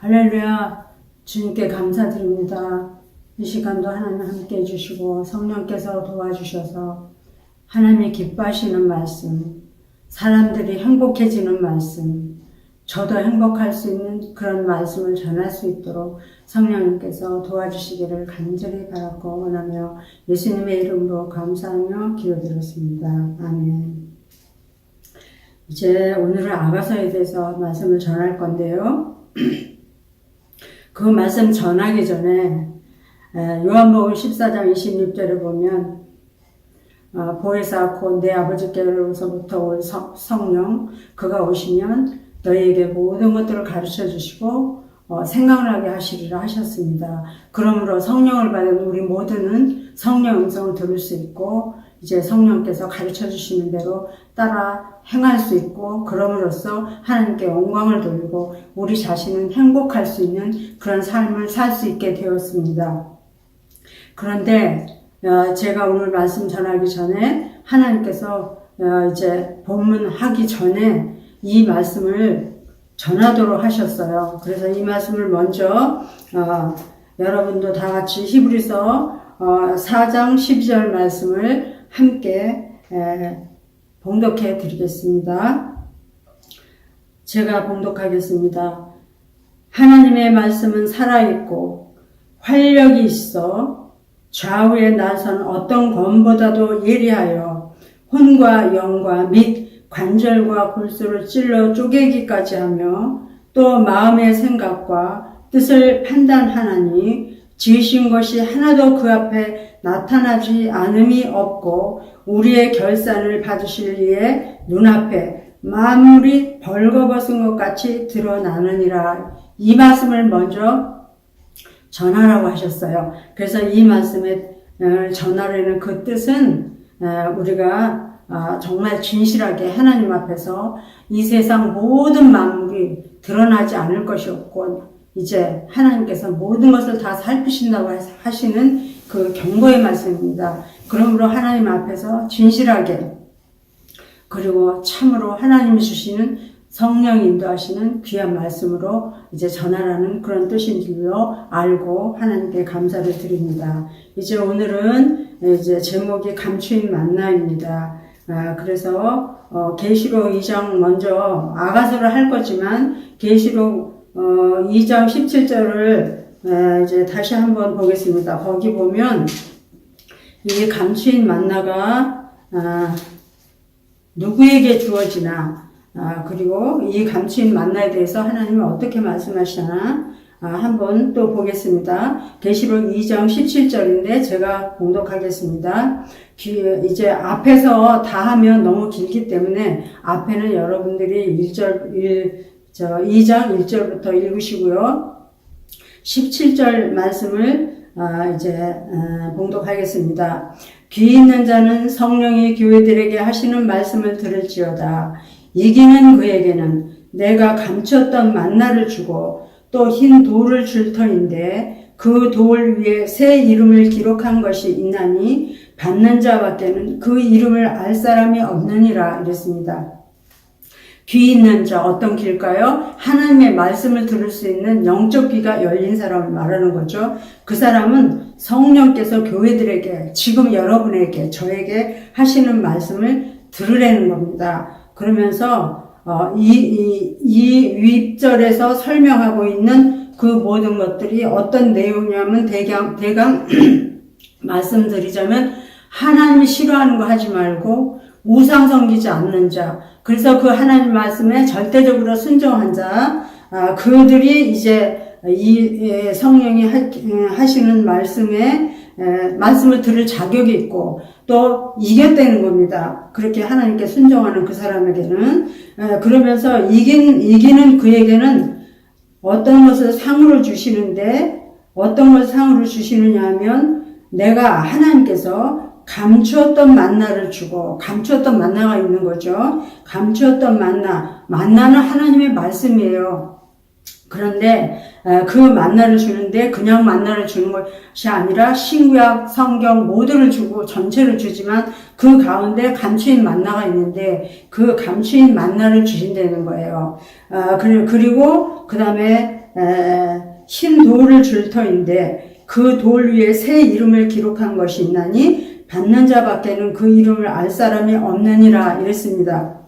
할렐루야 주님께 감사드립니다. 이 시간도 하나님 함께 해주시고 성령께서 도와주셔서 하나님이 기뻐하시는 말씀, 사람들이 행복해지는 말씀, 저도 행복할 수 있는 그런 말씀을 전할 수 있도록 성령님께서 도와주시기를 간절히 바랐고 원하며 예수님의 이름으로 감사하며 기도드렸습니다. 아멘. 이제 오늘은 아가서에 대해서 말씀을 전할 건데요. 그 말씀 전하기 전에 에, 요한복음 14장 26절에 보면 어, 보혜사 곧 내 아버지께로서부터 올 성- 성령 그가 오시면 너희에게 모든 것들을 가르쳐 주시고 어, 생각나게 하시리라 하셨습니다. 그러므로 성령을 받은 우리 모두는 성령 음성을 들을 수 있고 이제 성령께서 가르쳐 주시는 대로 따라 행할 수 있고 그럼으로써 하나님께 영광을 돌리고 우리 자신은 행복할 수 있는 그런 삶을 살 수 있게 되었습니다. 그런데 어, 제가 오늘 말씀 전하기 전에 하나님께서 어, 이제 본문 하기 전에 이 말씀을 전하도록 하셨어요. 그래서 이 말씀을 먼저 어, 여러분도 다 같이 히브리서 어, 4장 12절 말씀을 함께 에, 봉독해 드리겠습니다. 제가 봉독하겠습니다. 하나님의 말씀은 살아있고 활력이 있어 좌우에 나선 어떤 검보다도 예리하여 혼과 영과 및 관절과 골수를 찔러 쪼개기까지 하며 또 마음의 생각과 뜻을 판단하나니 지으신 것이 하나도 그 앞에 나타나지 않음이 없고 우리의 결산을 받으실 이의 눈앞에 만물이 벌거벗은 것 같이 드러나느니라 이 말씀을 먼저 전하라고 하셨어요. 그래서 이 말씀에 어, 전하려는 그 뜻은 어, 우리가 아, 정말 진실하게 하나님 앞에서 이 세상 모든 만물이 드러나지 않을 것이 없고 이제 하나님께서 모든 것을 다 살피신다고 하시는 그 경고의 말씀입니다. 그러므로 하나님 앞에서 진실하게 그리고 참으로 하나님이 주시는 성령 인도하시는 귀한 말씀으로 이제 전하라는 그런 뜻인 줄로 알고 하나님께 감사를 드립니다. 이제 오늘은 이제 제목이 감추인 만나입니다. 아, 그래서 어, 계시록 2장 먼저 아가서를 할 거지만 계시록 어, 2장 17절을 이제 다시 한번 보겠습니다. 거기 보면 이 감추인 만나가 아, 누구에게 주어지나 아, 그리고 이 감추인 만나에 대해서 하나님은 어떻게 말씀하시나 아, 한번 또 보겠습니다. 계시록 2장 17절인데 제가 공독하겠습니다. 기- 이제 앞에서 다 하면 너무 길기 때문에 앞에는 여러분들이 1절, 1, 저 2장 1절부터 읽으시고요. 17절 말씀을 아, 이제 아, 봉독하겠습니다. 귀 있는 자는 성령이 교회들에게 하시는 말씀을 들을지어다. 이기는 그에게는 내가 감췄던 만나를 주고 또 흰 돌을 줄 터인데 그 돌 위에 새 이름을 기록한 것이 있나니 받는 자밖에는 그 이름을 알 사람이 없느니라 이랬습니다. 귀 있는 자 어떤 길까요? 하나님의 말씀을 들을 수 있는 영적 귀가 열린 사람을 말하는 거죠. 그 사람은 성령께서 교회들에게 지금 여러분에게 저에게 하시는 말씀을 들으라는 겁니다. 그러면서 어, 이, 이, 이 윗절에서 설명하고 있는 그 모든 것들이 어떤 내용이냐면 대강, 대강 말씀드리자면 하나님이 싫어하는 거 하지 말고 우상 섬기지 않는 자. 그래서 그 하나님 말씀에 절대적으로 순종한 자. 아, 그들이 이제 이 예, 성령이 하- 하시는 말씀에 에, 말씀을 들을 자격이 있고 또 이겼다는 겁니다. 그렇게 하나님께 순종하는 그 사람에게는 에, 그러면서 이긴 이기는 그에게는 어떤 것을 상으로 주시는데 어떤 것을 상으로 주시느냐 하면 내가 하나님께서 감추었던 만나를 주고 감추었던 만나가 있는 거죠. 감추었던 만나 만나는 하나님의 말씀이에요. 그런데 에, 그 만나를 주는데 그냥 만나를 주는 것이 아니라 신구약 성경 모두를 주고 전체를 주지만 그 가운데 감추인 만나가 있는데 그 감추인 만나를 주신다는 거예요. 아, 그리- 그리고 그 다음에 에, 흰 돌을 줄 터인데 그 돌 위에 새 이름을 기록한 것이 있나니 받는 자밖에는 그 이름을 알 사람이 없느니라 이랬습니다.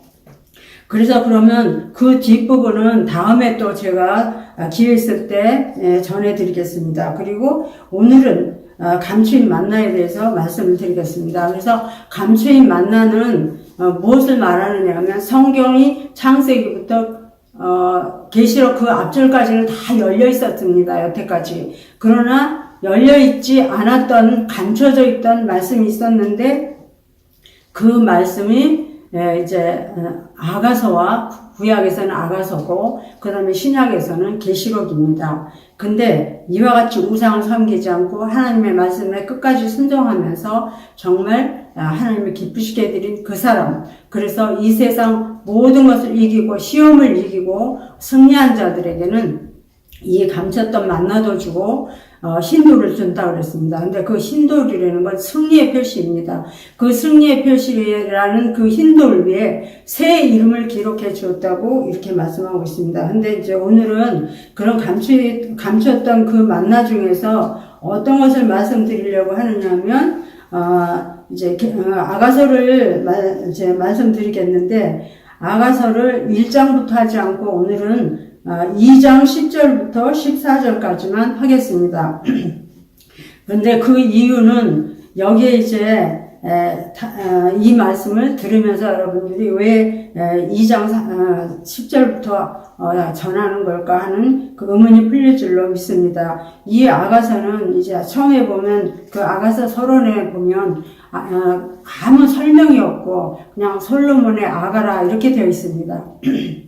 그래서 그러면 그 뒷부분은 다음에 또 제가 기회 있을 때 에, 전해드리겠습니다. 그리고 오늘은 어, 감추인 만나에 대해서 말씀을 드리겠습니다. 그래서 감추인 만나는 어, 무엇을 말하느냐 하면 성경이 창세기부터 어, 계시록 그 앞줄까지는 다 열려 있었습니다. 여태까지. 그러나 열려 있지 않았던 감춰져 있던 말씀이 있었는데 그 말씀이 예, 이제 어, 아가서와 구약에서는 아가서고 그 다음에 신약에서는 계시록입니다. 근데 이와 같이 우상을 섬기지 않고 하나님의 말씀에 끝까지 순종하면서 정말 아, 하나님을 기쁘시게 해드린 그 사람. 그래서 이 세상 모든 것을 이기고 시험을 이기고 승리한 자들에게는 이 감췄던 만나도 주고 어, 흰돌을 준다 그랬습니다. 근데 그 흰돌이라는 건 승리의 표시입니다. 그 승리의 표시라는 그 흰돌 위에 새 이름을 기록해 주었다고 이렇게 말씀하고 있습니다. 근데 이제 오늘은 그런 감추, 감췄던 그 만나 중에서 어떤 것을 말씀드리려고 하느냐면 어, 이제 게- 어, 아가서를 말, 이제 말씀드리겠는데 아가서를 1장부터 하지 않고 오늘은 어, 2장 10절부터 14절까지만 하겠습니다. 그런데 그 이유는 여기에 이제 어, 이 말씀을 들으면서 여러분들이 왜 에, 2장 사- 어, 10절부터 어, 전하는 걸까 하는 그 의문이 풀릴 줄로 믿습니다. 이 아가서는 이제 처음에 보면 그 아가서 서론에 보면 아, 어, 아무 설명이 없고 그냥 솔로몬의 아가라 이렇게 되어 있습니다.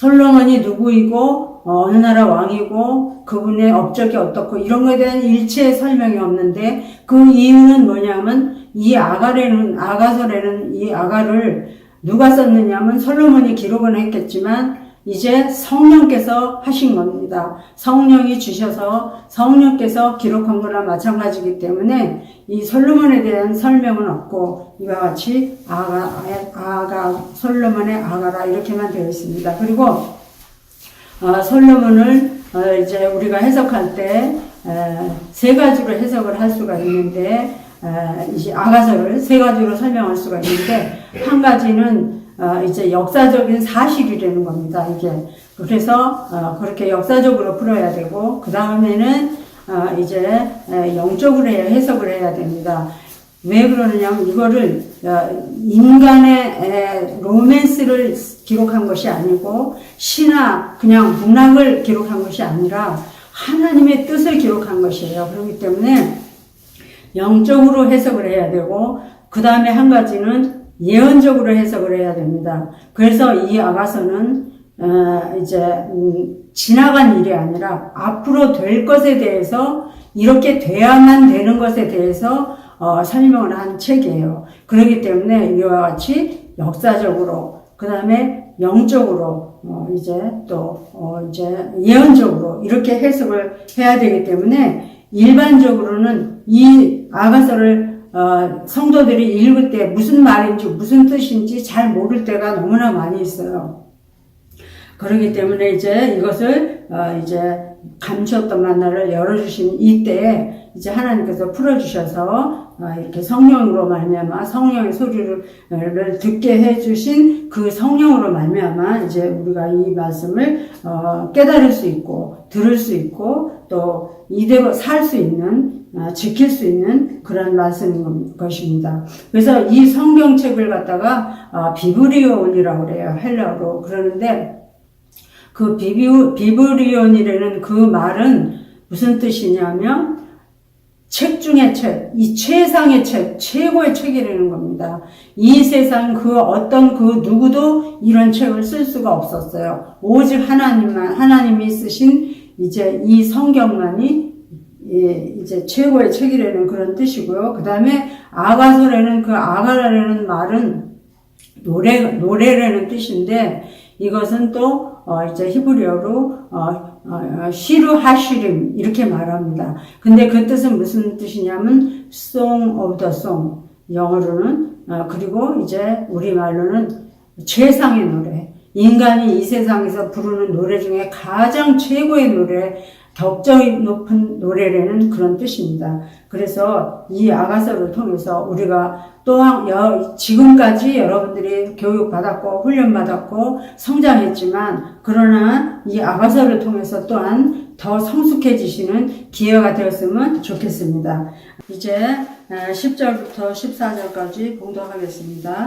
솔로몬이 누구이고 어, 어느 나라 왕이고 그분의 업적이 어떻고 이런 것에 대한 일체의 설명이 없는데 그 이유는 뭐냐면 이 아가레는 아가설에는 이 아가를 누가 썼느냐면 솔로몬이 기록은 했겠지만 이제 성령께서 하신 겁니다. 성령이 주셔서 성령께서 기록한 거나 마찬가지이기 때문에 이 솔로몬에 대한 설명은 없고 이와 같이 아가 아가 솔로몬의 아가라 이렇게만 되어 있습니다. 그리고 어, 솔로몬을 어, 이제 우리가 해석할 때 세 가지로 해석을 할 수가 있는데 에, 이제 아가서를 세 가지로 설명할 수가 있는데 한 가지는 어, 이제 역사적인 사실이라는 겁니다. 이게 그래서 어, 그렇게 역사적으로 풀어야 되고 그 다음에는 어, 이제 에, 영적으로 해석을 해야 됩니다. 왜 그러느냐면 이거를 어, 인간의 에, 로맨스를 기록한 것이 아니고 신화 그냥 문학을 기록한 것이 아니라 하나님의 뜻을 기록한 것이에요. 그렇기 때문에 영적으로 해석을 해야 되고 그 다음에 한 가지는 예언적으로 해석을 해야 됩니다. 그래서 이 아가서는 어, 이제 음, 지나간 일이 아니라 앞으로 될 것에 대해서 이렇게 돼야만 되는 것에 대해서 어, 설명을 한 책이에요. 그렇기 때문에 이와 같이 역사적으로 그 다음에 영적으로 어, 이제 또 어, 이제 예언적으로 이렇게 해석을 해야 되기 때문에 일반적으로는 이 아가서를 어, 성도들이 읽을 때 무슨 말인지 무슨 뜻인지 잘 모를 때가 너무나 많이 있어요. 그렇기 때문에 이제 이것을 어, 이제 감추었던 만나를 열어주신 이때 이제 하나님께서 풀어주셔서 어, 이렇게 성령으로 말미암아 성령의 소리를 를 듣게 해주신 그 성령으로 말미암아 이제 우리가 이 말씀을 어, 깨달을 수 있고 들을 수 있고 또 이대로 살 수 있는 어, 지킬 수 있는 그런 말씀인 것입니다. 그래서 이 성경책을 갖다가 어, 비브리온이라고 그래요 헬라어로 그러는데 그 비비, 비브리온이라는 그 말은 무슨 뜻이냐면 책 중의 책, 이 최상의 책, 최고의 책이라는 겁니다. 이 세상 그 어떤 그 누구도 이런 책을 쓸 수가 없었어요. 오직 하나님만, 하나님이 쓰신 이제 이 성경만이 예, 이제 최고의 책이라는 그런 뜻이고요. 그 다음에 아가서라는 그 아가라라는 말은 노래, 노래라는 뜻인데 이것은 또 어, 이제 히브리어로 어, 어, 시루 하시림 이렇게 말합니다. 근데 그 뜻은 무슨 뜻이냐면 Song of the Song 영어로는 어, 그리고 이제 우리 말로는 최상의 노래 인간이 이 세상에서 부르는 노래 중에 가장 최고의 노래, 격정이 높은 노래라는 그런 뜻입니다. 그래서 이 아가서를 통해서 우리가 또한 여- 지금까지 여러분들이 교육받았고 훈련받았고 성장했지만 그러나 이 아가서를 통해서 또한 더 성숙해지시는 기회가 되었으면 좋겠습니다. 이제 10절부터 14절까지 봉독하겠습니다.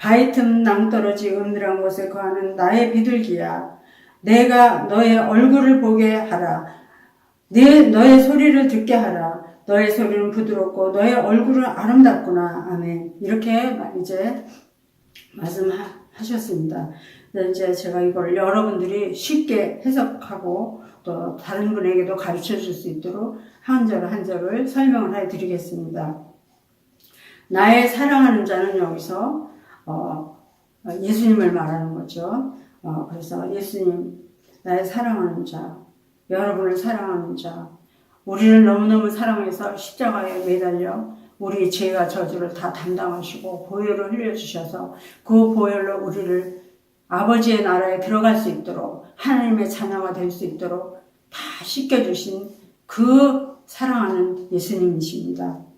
바위 틈 낭떠러지 은밀한 곳에 거하는 나의 비둘기야 내가 너의 얼굴을 보게 하라 내 너의 소리를 듣게 하라. 너의 소리는 부드럽고 너의 얼굴은 아름답구나. 아멘. 이렇게 이제 말씀하셨습니다. 이제 제가 이걸 여러분들이 쉽게 해석하고 또 다른 분에게도 가르쳐 줄 수 있도록 한 절 한 절을 설명을 해 드리겠습니다. 나의 사랑하는 자는 여기서 어, 예수님을 말하는 거죠. 어, 그래서 예수님, 나의 사랑하는 자, 여러분을 사랑하는 자, 우리를 너무너무 사랑해서 십자가에 매달려 우리 죄와 저주를 다 담당하시고 보혈을 흘려주셔서 그 보혈로 우리를 아버지의 나라에 들어갈 수 있도록 하나님의 자녀가 될 수 있도록 다 씻겨주신 그 사랑하는 예수님이십니다.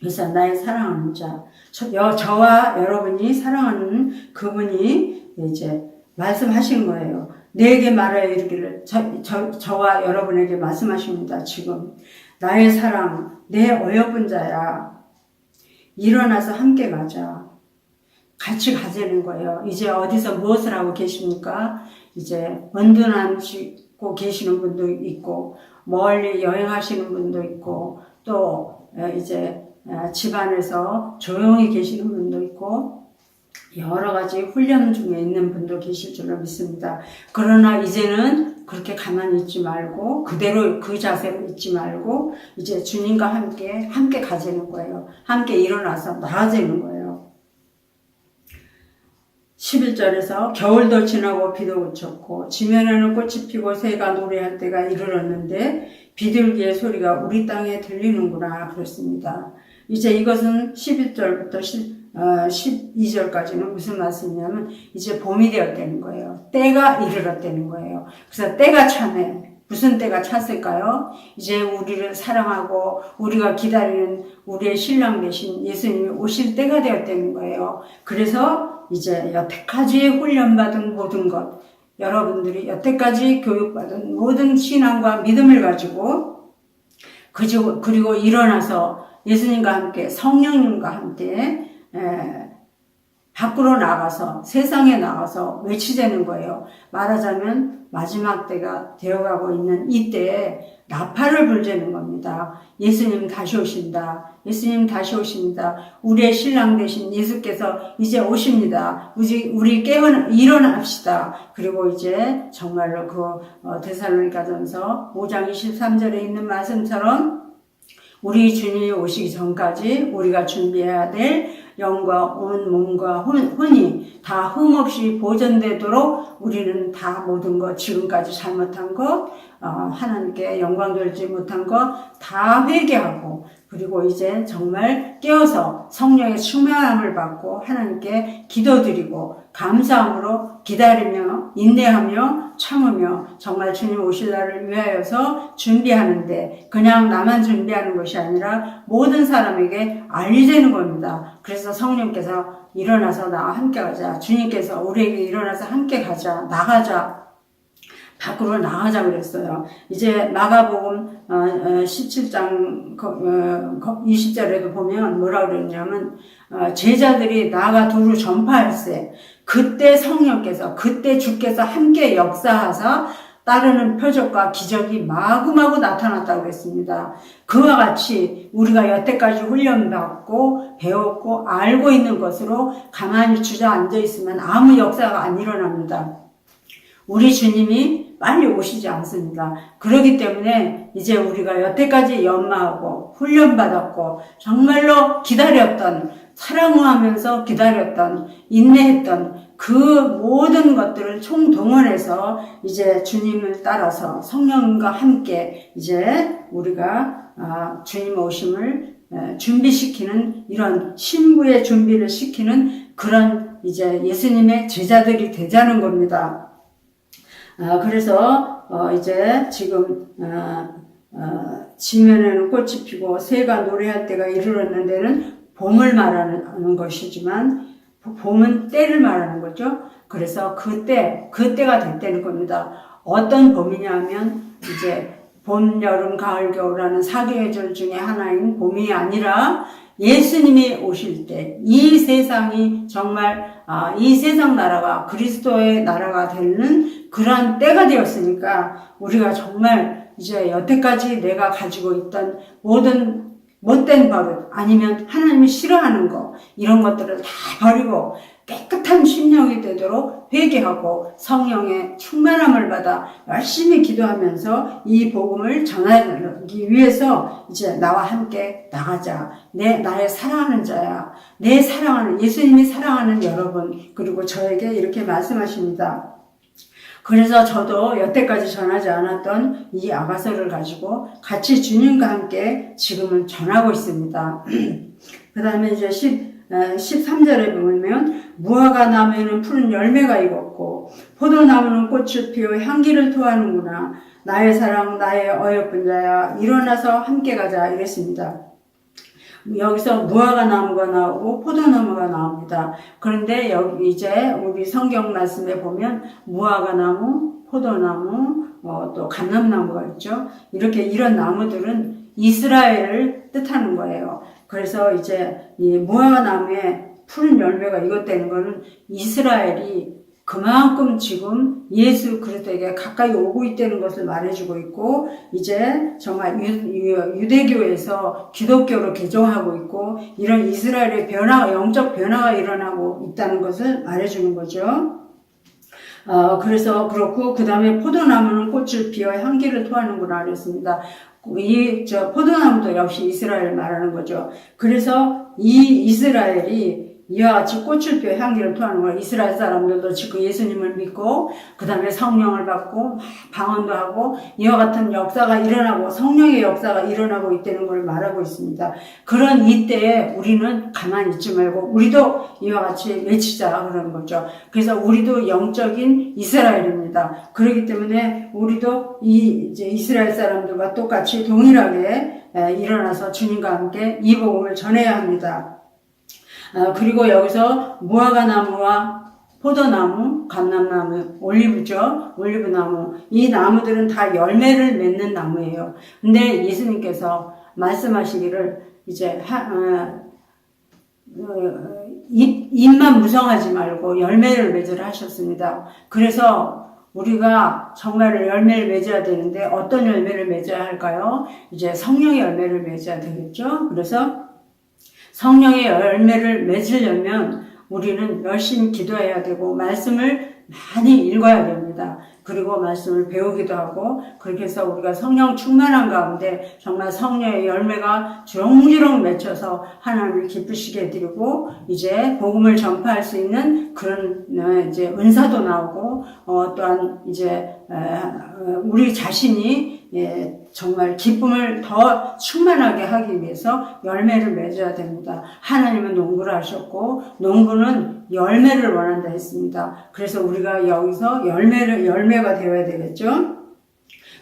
그래서 나의 사랑하는 자, 저와 여러분이 사랑하는 그분이 이제 말씀하신 거예요. 내게 말하여 이르기를 저, 저, 저와 여러분에게 말씀하십니다. 지금 나의 사랑, 내 어여쁜 자야. 일어나서 함께 가자. 같이 가자는 거예요. 이제 어디서 무엇을 하고 계십니까? 이제 원둔하시고 계시는 분도 있고 멀리 여행하시는 분도 있고 또 이제 집안에서 조용히 계시는 분도 있고 여러 가지 훈련 중에 있는 분도 계실 줄로 믿습니다. 그러나 이제는 그렇게 가만히 있지 말고 그대로 그 자세로 있지 말고 이제 주님과 함께 함께 가지는 거예요. 함께 일어나서 나아지는 거예요. 11절에서 겨울도 지나고 비도 그쳤고 지면에는 꽃이 피고 새가 노래할 때가 이르렀는데 비둘기의 소리가 우리 땅에 들리는구나 그렇습니다. 이제 이것은 11절부터 12절까지는 어, 무슨 말씀이냐면 이제 봄이 되었다는 거예요. 때가 이르렀다는 거예요. 그래서 때가 차네. 무슨 때가 찼을까요? 이제 우리를 사랑하고 우리가 기다리는 우리의 신랑 되신 예수님이 오실 때가 되었다는 거예요. 그래서 이제 여태까지 훈련받은 모든 것, 여러분들이 여태까지 교육받은 모든 신앙과 믿음을 가지고 그리고 일어나서 예수님과 함께 성령님과 함께 에, 밖으로 나가서 세상에 나가서 외치자는 거예요. 말하자면 마지막 때가 되어가고 있는 이때에 나팔을 불자는 겁니다. 예수님 다시 오신다. 예수님 다시 오십니다. 우리의 신랑 되신 예수께서 이제 오십니다. 우리, 우리 깨어 일어납시다. 그리고 이제 정말로 그 어, 데살로니가전서 5장 23절에 있는 말씀처럼 우리 주님이 오시기 전까지 우리가 준비해야 될 영과 온 몸과 혼 이 다 흠없이 보존되도록 우리는 다 모든 것 지금까지 잘못한 것 어, 하나님께 영광 돌지 못한 것 다 회개하고 그리고 이제 정말 깨어서 성령의 충만함을 받고 하나님께 기도드리고 감사함으로 기다리며 인내하며 참으며 정말 주님 오실 날을 위하여서 준비하는데 그냥 나만 준비하는 것이 아니라 모든 사람에게 알리자는 겁니다. 그래서 성령께서 일어나서 나와 함께 가자. 주님께서 우리에게 일어나서 함께 가자. 나가자. 밖으로 나가자 그랬어요. 이제 마가복음 17장 20절에도 보면 뭐라 그랬냐면 어, 제자들이 나가 두루 전파할세 그때 성령께서 그때 주께서 함께 역사하사 따르는 표적과 기적이 마구마구 나타났다고 그랬습니다. 그와 같이 우리가 여태까지 훈련받고 배웠고 알고 있는 것으로 가만히 주저앉아 있으면 아무 역사가 안 일어납니다. 우리 주님이 빨리 오시지 않습니다. 그렇기 때문에 이제 우리가 여태까지 연마하고 훈련받았고 정말로 기다렸던 사랑하면서 기다렸던 인내했던 그 모든 것들을 총동원해서 이제 주님을 따라서 성령과 함께 이제 우리가 아, 주님 오심을 에, 준비시키는 이런 신부의 준비를 시키는 그런 이제 예수님의 제자들이 되자는 겁니다. 아, 그래서 어, 이제 지금 어, 어, 지면에는 꽃이 피고 새가 노래할 때가 이르렀는데는 봄을 말하는 것이지만 봄은 때를 말하는 거죠. 그래서 그때 그때가 됐다는 겁니다. 어떤 봄이냐 하면 이제 봄, 여름, 가을, 겨울 하는 사계절 중에 하나인 봄이 아니라 예수님이 오실 때 이 세상이 정말 아, 이 세상 나라가 그리스도의 나라가 되는 그러한 때가 되었으니까 우리가 정말 이제 여태까지 내가 가지고 있던 모든 못된 버릇 아니면 하나님이 싫어하는 거 이런 것들을 다 버리고 깨끗한 심령이 되도록 회개하고 성령의 충만함을 받아 열심히 기도하면서 이 복음을 전하기 위해서 이제 나와 함께 나가자. 내 나의 사랑하는 자야. 내 사랑하는 예수님이 사랑하는 여러분 그리고 저에게 이렇게 말씀하십니다. 그래서 저도 여태까지 전하지 않았던 이 아가서를 가지고 같이 주님과 함께 지금은 전하고 있습니다. 그 다음에 이제 10, 13절에 보면 무화과 나무에는 푸른 열매가 익었고 포도나무는 꽃을 피워 향기를 토하는구나 나의 사랑 나의 어여쁜 자야 일어나서 함께 가자 이랬습니다. 여기서 무화과 나무가 나오고 포도나무가 나옵니다. 그런데 여기 이제 우리 성경 말씀에 보면 무화과 나무, 포도나무, 어, 또 감람나무가 있죠. 이렇게 이런 나무들은 이스라엘을 뜻하는 거예요. 그래서 이제 이 무화과 나무에 푸른 열매가 익었다는 것은 이스라엘이 그만큼 지금 예수 그리스도에게 가까이 오고 있다는 것을 말해주고 있고 이제 정말 유, 대교에서 기독교로 개종하고 있고 이런 이스라엘의 변화 영적 변화가 일어나고 있다는 것을 말해주는 거죠. 어, 그래서 그렇고 그 다음에 포도나무는 꽃을 피워 향기를 토하는구나 그랬습니다. 이 저 포도나무도 역시 이스라엘 말하는 거죠. 그래서 이 이스라엘이 이와 같이 꽃을 피워 향기를 토하는 거예요. 이스라엘 사람들도 지금 예수님을 믿고 그 다음에 성령을 받고 방언도 하고 이와 같은 역사가 일어나고 성령의 역사가 일어나고 있다는 걸 말하고 있습니다. 그런 이때에 우리는 가만히 있지 말고 우리도 이와 같이 외치자 그러는 거죠. 그래서 우리도 영적인 이스라엘입니다. 그렇기 때문에 우리도 이 이제 이스라엘 사람들과 똑같이 동일하게 일어나서 주님과 함께 이 복음을 전해야 합니다. 어, 그리고 여기서 무화과 나무와 포도나무, 감람나무, 올리브죠. 올리브나무. 이 나무들은 다 열매를 맺는 나무예요. 근데 예수님께서 말씀하시기를 이제 하, 어, 어, 잎, 잎만 무성하지 말고 열매를 맺으라 하셨습니다. 그래서 우리가 정말 열매를 맺어야 되는데 어떤 열매를 맺어야 할까요? 이제 성령의 열매를 맺어야 되겠죠. 그래서 성령의 열매를 맺으려면 우리는 열심히 기도해야 되고 말씀을 많이 읽어야 됩니다. 그리고 말씀을 배우기도 하고 그렇게 해서 우리가 성령 충만한 가운데 정말 성령의 열매가 주렁주렁 맺혀서 하나님을 기쁘시게 해드리고 이제 복음을 전파할 수 있는 그런 어, 이제 은사도 나오고 어 또한 이제 어, 우리 자신이 예, 정말 기쁨을 더 충만하게 하기 위해서 열매를 맺어야 됩니다. 하나님은 농구를 하셨고 농구는 열매를 원한다 했습니다. 그래서 우리가 여기서 열매를 열매가 되어야 되겠죠.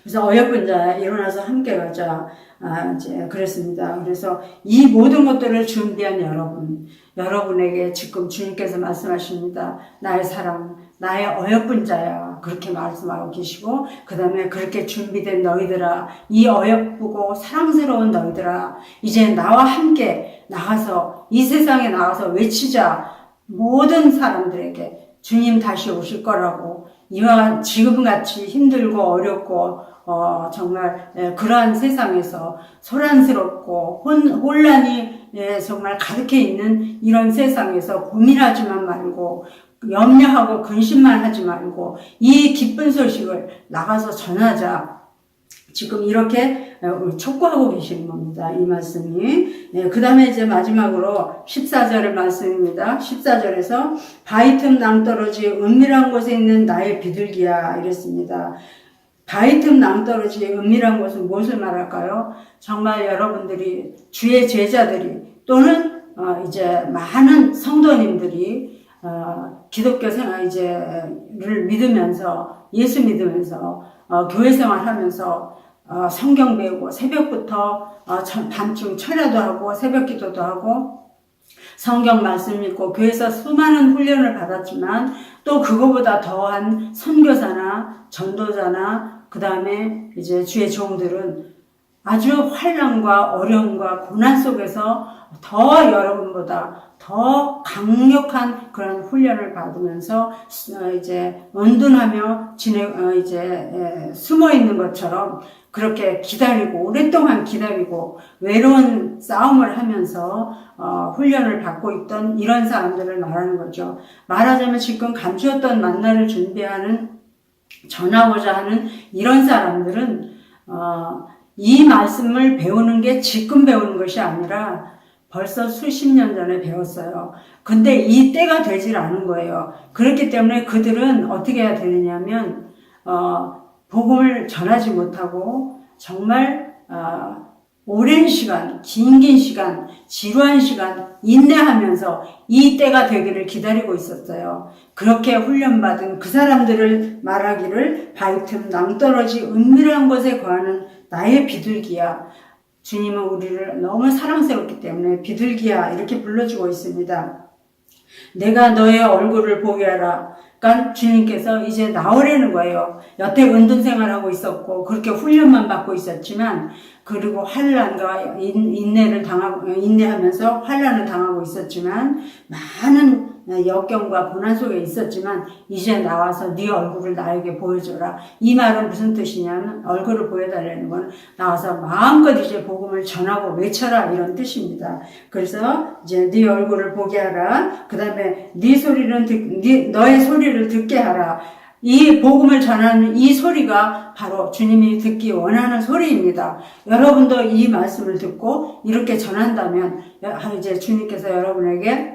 그래서 어여쁜 자 일어나서 함께 가자. 아, 이제 그랬습니다. 그래서 이 모든 것들을 준비한 여러분, 여러분에게 지금 주님께서 말씀하십니다. 나의 사랑, 나의 어여쁜 자야. 그렇게 말씀하고 계시고, 그 다음에 그렇게 준비된 너희들아, 이 어여쁘고 사랑스러운 너희들아, 이제 나와 함께 나가서, 이 세상에 나가서 외치자. 모든 사람들에게 주님 다시 오실 거라고, 이와 지금같이 힘들고 어렵고, 어, 정말, 예, 그러한 세상에서 소란스럽고 혼, 혼란이 예, 정말 가득해 있는 이런 세상에서 고민하지만 말고 염려하고 근심만 하지 말고 이 기쁜 소식을 나가서 전하자. 지금 이렇게 어, 촉구하고 계시는 겁니다. 이 말씀이. 네, 그 다음에 이제 마지막으로 14절의 말씀입니다. 14절에서 바위 틈 낭떠러지 은밀한 곳에 있는 나의 비둘기야 이랬습니다. 바위 틈 낭떠러지 은밀한 곳은 무엇을 말할까요? 정말 여러분들이 주의 제자들이 또는 어, 이제 많은 성도님들이 어, 기독교 생활 이제를 믿으면서 예수 믿으면서 어, 교회 생활하면서 어, 성경 배우고 새벽부터 어, 전- 밤중 철야도 하고 새벽 기도도 하고 성경 말씀 읽고 교회에서 수많은 훈련을 받았지만 또 그거보다 더한 선교사나 전도자나 그 다음에 이제 주의 종들은 아주 환란과 어려움과 고난 속에서 더 여러분보다 더 강력한 그런 훈련을 받으면서 어, 이제 은둔하며 진행 어, 이제 에, 숨어 있는 것처럼 그렇게 기다리고 오랫동안 기다리고 외로운 싸움을 하면서 어, 훈련을 받고 있던 이런 사람들을 말하는 거죠. 말하자면 지금 감추었던 만나를 준비하는 전하고자 하는 이런 사람들은 어, 이 말씀을 배우는 게 지금 배우는 것이 아니라 벌써 수십 년 전에 배웠어요. 근데 이 때가 되질 않은 거예요. 그렇기 때문에 그들은 어떻게 해야 되느냐면, 어, 복음을 전하지 못하고, 정말, 어, 오랜 시간, 긴긴 시간, 지루한 시간, 인내하면서 이 때가 되기를 기다리고 있었어요. 그렇게 훈련받은 그 사람들을 말하기를 바위 틈 낭떠러지 은밀한 곳에 거하는 나의 비둘기야. 주님은 우리를 너무 사랑스럽기 때문에 비둘기야 이렇게 불러주고 있습니다. 내가 너의 얼굴을 보게 하라. 그러니까 주님께서 이제 나오려는 거예요. 여태 은둔 생활하고 있었고 그렇게 훈련만 받고 있었지만 그리고 환란과 인- 인내를 당하고 인내하면서 환란을 당하고 있었지만 많은 역경과 고난 속에 있었지만 이제 나와서 네 얼굴을 나에게 보여줘라. 이 말은 무슨 뜻이냐면 얼굴을 보여달라는 건 나와서 마음껏 이제 복음을 전하고 외쳐라 이런 뜻입니다. 그래서 이제 네 얼굴을 보게 하라. 그 다음에 네 소리는 듣, 네, 너의 소리를 듣게 하라. 이 복음을 전하는 이 소리가 바로 주님이 듣기 원하는 소리입니다. 여러분도 이 말씀을 듣고 이렇게 전한다면 이제 주님께서 여러분에게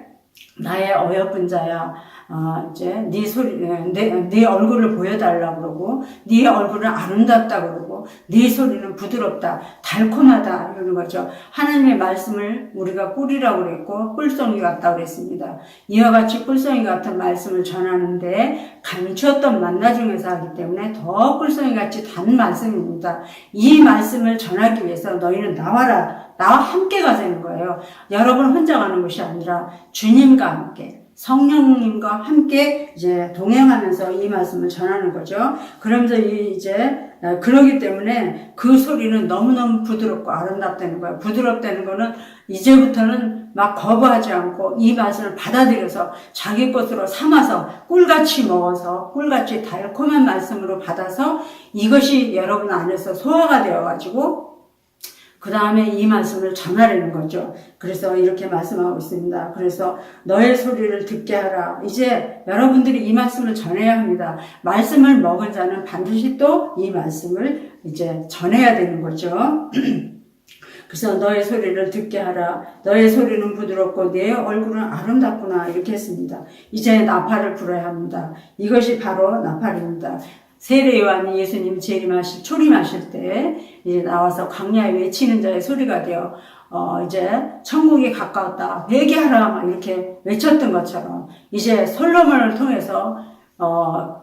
나의 어여쁜 자야. 어, 이제 네 소리, 내, 네 얼굴을 보여달라 그러고, 네 얼굴은 아름답다 그러고, 네 소리는 부드럽다, 달콤하다 이러는 거죠. 하나님의 말씀을 우리가 꿀이라고 그랬고, 꿀송이 같다 그랬습니다. 이와 같이 꿀송이 같은 말씀을 전하는데 감추었던 만나 중에서 하기 때문에 더 꿀송이 같이 단 말씀입니다. 이 말씀을 전하기 위해서 너희는 나와라. 나와 함께 가자는 거예요. 여러분 혼자 가는 것이 아니라 주님과 함께 성령님과 함께 이제 동행하면서 이 말씀을 전하는 거죠. 그러면서 이- 이제 어, 그러기 때문에 그 소리는 너무너무 부드럽고 아름답다는 거예요. 부드럽다는 거는 이제부터는 막 거부하지 않고 이 맛을 받아들여서 자기 것으로 삼아서 꿀같이 먹어서 꿀같이 달콤한 말씀으로 받아서 이것이 여러분 안에서 소화가 되어가지고 그 다음에 이 말씀을 전하려는 거죠. 그래서 이렇게 말씀하고 있습니다. 그래서 너의 소리를 듣게 하라. 이제 여러분들이 이 말씀을 전해야 합니다. 말씀을 먹은 자는 반드시 또 이 말씀을 이제 전해야 되는 거죠. 그래서 너의 소리를 듣게 하라. 너의 소리는 부드럽고 내 얼굴은 아름답구나. 이렇게 했습니다. 이제 나팔을 불어야 합니다. 이것이 바로 나팔입니다. 세례 요한이 예수님 재림하실, 초림하실 때, 이제 나와서 광야에 외치는 자의 소리가 되어, 어, 이제 천국이 가까웠다. 회개하라. 막 이렇게 외쳤던 것처럼, 이제 솔로몬을 통해서, 어,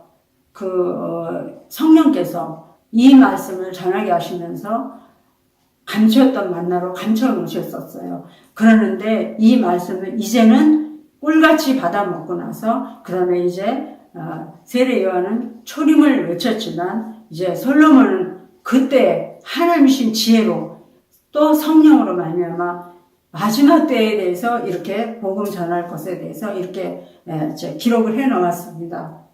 그, 어, 성령께서 이 말씀을 전하게 하시면서 감추었던 만나로 감춰 놓으셨었어요. 그러는데 이 말씀을 이제는 꿀같이 받아 먹고 나서, 그 다음에 이제 어, 세례 요한은 초림을 외쳤지만 이제 솔로몬은 그때 하나님이신 지혜로 또 성령으로 말미암아 마지막 때에 대해서 이렇게 복음 전할 것에 대해서 이렇게 에, 이제 기록을 해 놓았습니다.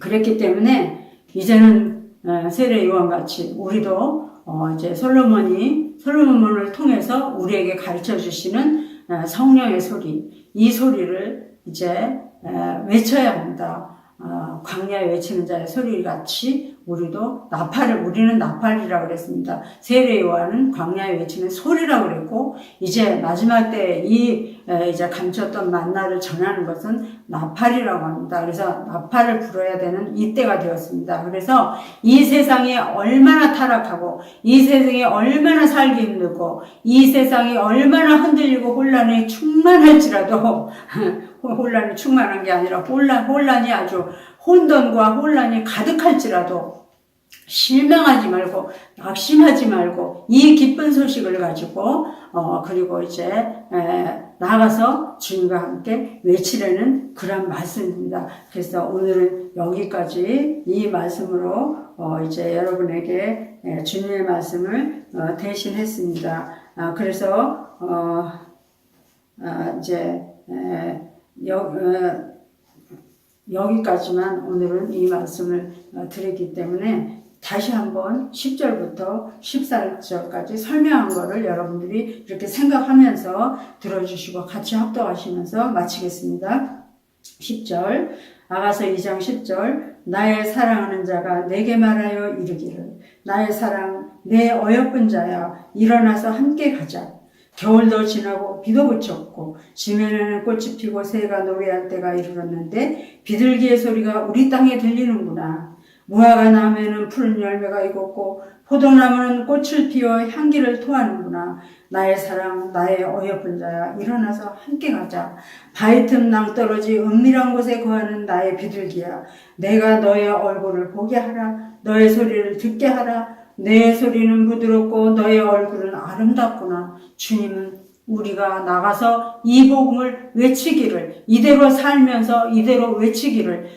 그랬기 때문에 이제는 에, 세례 요한 같이 우리도 어, 이제 솔로몬이 솔로몬을 통해서 우리에게 가르쳐 주시는 에, 성령의 소리 이 소리를 이제 에, 외쳐야 합니다. 어, 광야에 외치는 자의 소리 같이 우리도 나팔을 우리는 나팔이라고 그랬습니다. 세례 요한은 광야에 외치는 소리라고 그랬고 이제 마지막 때이 이제 감췄던 만나를 전하는 것은 나팔이라고 합니다. 그래서 나팔을 불어야 되는 이 때가 되었습니다. 그래서 이 세상이 얼마나 타락하고 이 세상이 얼마나 살기 힘들고 이 세상이 얼마나 흔들리고 혼란이 충만할지라도 혼란이 충만한 게 아니라 혼란, 혼란이 아주 혼돈과 혼란이 가득할지라도 실망하지 말고 낙심하지 말고 이 기쁜 소식을 가지고 어 그리고 이제 에, 나가서 주님과 함께 외치려는 그런 말씀입니다. 그래서 오늘은 여기까지 이 말씀으로 어 이제 여러분에게 에, 주님의 말씀을 어, 대신했습니다. 아, 그래서 어 아, 이제 에, 여, 어, 여기까지만 오늘은 이 말씀을 어, 드리기 때문에 다시 한번 10절부터 14절까지 설명한 거를 여러분들이 이렇게 생각하면서 들어주시고 같이 합독하시면서 마치겠습니다. 10절. 아가서 2장 10절. 나의 사랑하는 자가 내게 말하여 이르기를. 나의 사랑 내 어여쁜 자야 일어나서 함께 가자 겨울도 지나고 비도 그쳤고 지면에는 꽃이 피고 새가 노래할 때가 이르렀는데 비둘기의 소리가 우리 땅에 들리는구나. 무화과 나무에는 푸른 열매가 익었고 포도나무는 꽃을 피워 향기를 토하는구나. 나의 사랑, 나의 어여쁜 자야, 일어나서 함께 가자. 바위 틈 낭떠러지 은밀한 곳에 거하는 나의 비둘기야. 내가 너의 얼굴을 보게 하라. 너의 소리를 듣게 하라. 내 소리는 부드럽고 너의 얼굴은 아름답구나. 주님은 우리가 나가서 이 복음을 외치기를, 이대로 살면서 이대로 외치기를,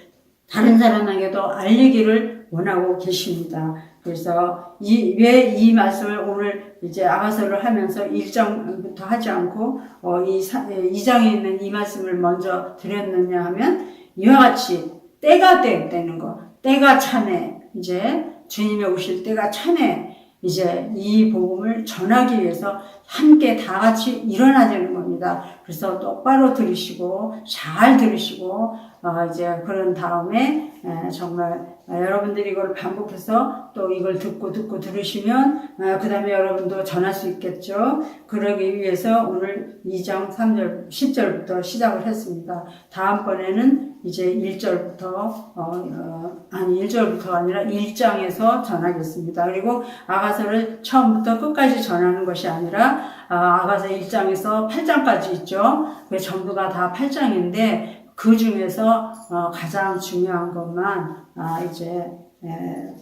다른 사람에게도 알리기를 원하고 계십니다. 그래서 이, 왜이 말씀을 오늘 이제 아가서를 하면서 1장부터 하지 않고, 어, 이, 사, 2장에 있는 이 말씀을 먼저 드렸느냐 하면, 이와 같이 때가 되는 거, 때가 참에, 이제 주님이 오실 때가 참에 이제 이 복음을 전하기 위해서 함께 다 같이 일어나야 되는 겁니다. 그래서 똑바로 들으시고 잘 들으시고 어 이제 그런 다음에 에 정말 여러분들이 이걸 반복해서 또 이걸 듣고 듣고 들으시면 그 다음에 여러분도 전할 수 있겠죠. 그러기 위해서 오늘 2장 3절 10절부터 시작을 했습니다. 다음번에는 이제 1절부터 어, 어, 아니 1절부터가 아니라 1장에서 전하겠습니다. 그리고 아가서를 처음부터 끝까지 전하는 것이 아니라 아, 아가서 1장에서 8장까지 있죠. 그 전부가 다 8장인데 그 중에서 어, 가장 중요한 것만 아, 이제 에,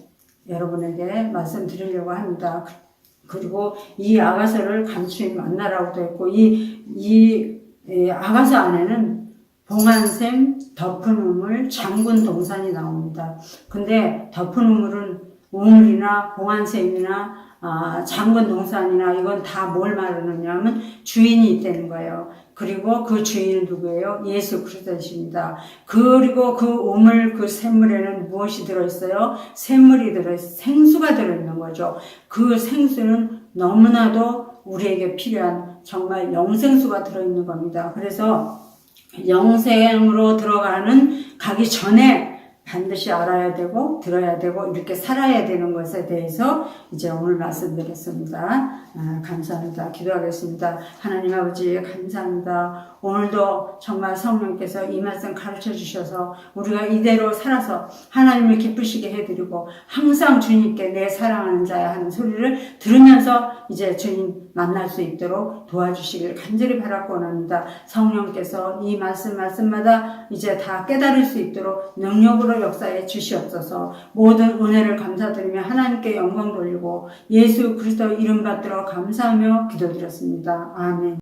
여러분에게 말씀드리려고 합니다. 그리고 이 아가서를 감추인 만나라고 되어 있고 이, 이, 이 아가서 안에는 봉안샘, 덮은 우물, 장군 동산이 나옵니다. 근데 덮은 우물은 우물이나 봉안샘이나 아, 장군 동산이나 이건 다 뭘 말하느냐면 주인이 있다는 거예요. 그리고 그 주인은 누구예요? 예수 그리스도이십니다. 그리고 그 우물 그 샘물에는 무엇이 들어있어요? 샘물이 들어있어 생수가 들어있는 거죠. 그 생수는 너무나도 우리에게 필요한 정말 영생수가 들어있는 겁니다. 그래서 영생으로 들어가는 가기 전에 반드시 알아야 되고 들어야 되고 이렇게 살아야 되는 것에 대해서 이제 오늘 말씀드렸습니다. 아, 감사합니다. 기도하겠습니다. 하나님 아버지 감사합니다. 오늘도 정말 성령께서 이 말씀 가르쳐 주셔서 우리가 이대로 살아서 하나님을 기쁘시게 해드리고 항상 주님께 내 사랑하는 자야 하는 소리를 들으면서 이제 주님 만날 수 있도록 도와주시길 간절히 바라고 원합니다. 성령께서 이 말씀 말씀마다 이제 다 깨달을 수 있도록 능력으로 역사에 주시옵소서 모든 은혜를 감사드리며 하나님께 영광 돌리고 예수 그리스도 이름 받들어 감사하며 기도드렸습니다. 아멘.